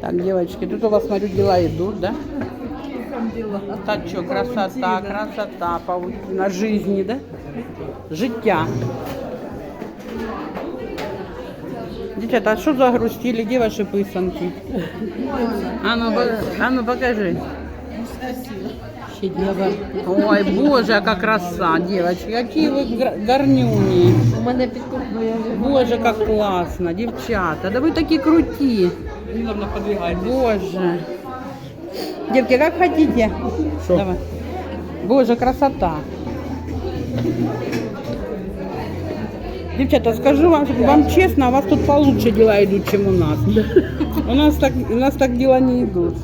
Так, девочки, тут у вас, смотрю, дела идут, да? Так что, красота, красота, паутина жизни, да? Життя. Дівчата, а що загрустили? Де ваші писанки? А ну, по- а ну покажи. Ой, боже, яка краса, девочки, які ви гар- гарнюні. У мене підкупує. Боже, как классно, девчата, да вы такие крути. Недавно подвигайтесь. Боже. Девки, как хотите. Давай. Боже, красота. Девчата, скажу вам, вам честно, у вас тут получше дела идут, чем у нас. У нас так, у нас так дела не идут.